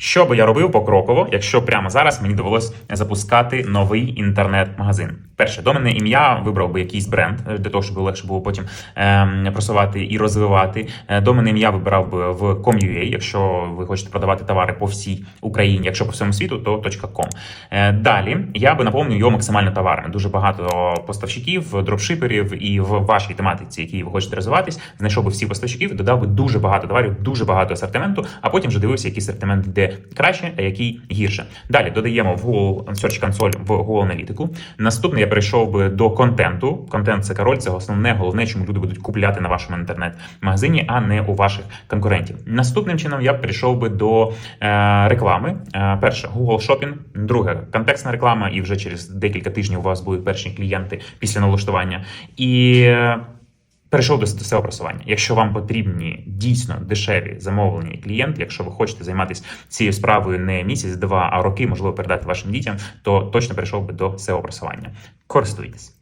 Що би я робив покроково, якщо прямо зараз мені довелось запускати новий інтернет-магазин? Перше, доменне ім'я вибрав би якийсь бренд е, для того, щоб легше було потім ем, просувати і розвивати. Е, Доменне ім'я вибирав би в com.ua, якщо ви хочете продавати товари по всій Україні, якщо по всьому світу, то .com. Е, Далі я би наповнив його максимально товарами. Дуже багато поставщиків, дропшиперів і в вашій тематиці, якій ви хочете розвиватись, знайшов би всі поставщиків, додав би дуже багато товарів, дуже багато асортименту, а потім вже дивився, який асортимент йде краще, а який гірше. Далі додаємо в Google Search Console в Google аналітику. Наступне я перейшов би до контенту. Контент це король, це основне, головне, чому люди будуть купляти на вашому інтернет-магазині, а не у ваших конкурентів. Наступним чином я б перейшов би до е, реклами. Е, перше Google Shopping, друге контекстна реклама, і вже через декілька тижнів у вас будуть перші клієнти після налаштування. І е, Перейшов до SEO просування. Якщо вам потрібні дійсно дешеві замовлення і клієнти, якщо ви хочете займатися цією справою не місяць, два, а роки, можливо, передати вашим дітям, то точно перейшов би до SEO просування. Користуйтесь.